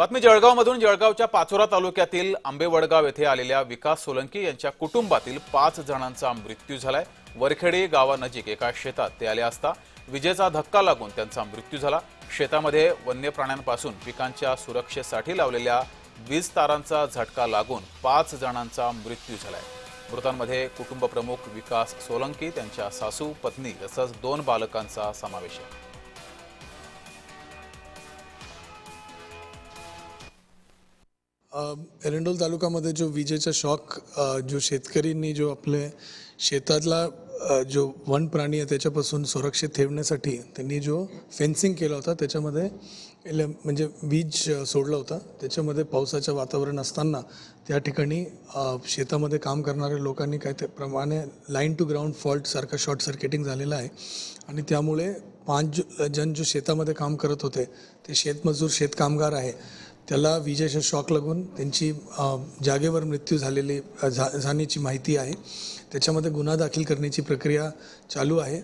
बातमी जळगावमधून जळगावच्या पाचोरा तालुक्यातील आंबेवडगाव येथे आलेल्या विकास सोलंकी यांच्या कुटुंबातील पाच जणांचा मृत्यू झालाय. वरखेडी गावानजीक एका शेतात ते आले असता विजेचा धक्का लागून त्यांचा मृत्यू झाला. शेतामध्ये वन्य प्राण्यांपासून पिकांच्या सुरक्षेसाठी लावलेल्या वीज तारांचा झटका लागून पाच जणांचा मृत्यू झालाय. मृतांमध्ये कुटुंब प्रमुख विकास सोलंकी त्यांच्या सासू पत्नी तसंच दोन बालकांचा समावेश आहे. एरंडोल तालुक्यामध्ये जो विजेचा शॉक जो शेतकरींनी जो आपले शेतातला जो वन प्राणी आहे त्याच्यापासून सुरक्षित ठेवण्यासाठी त्यांनी जो फेन्सिंग केला होता त्याच्यामध्ये इले म्हणजे वीज सोडला होता. त्याच्यामध्ये पावसाचं वातावरण असताना त्या ठिकाणी शेतामध्ये काम करणाऱ्या लोकांनी काय ते प्रमाणे लाईन टू ग्राउंड फॉल्टसारखं शॉर्ट सर्किटिंग झालेलं आहे. आणि त्यामुळे पाच जण जो शेतामध्ये काम करत होते ते शेतमजूर शेतकामगार आहे त्याला विजेचा शॉक लागून त्यांची जागेवर मृत्यू झालेली झा झाण्याची माहिती आहे. त्याच्यामध्ये गुन्हा दाखल करण्याची प्रक्रिया चालू आहे.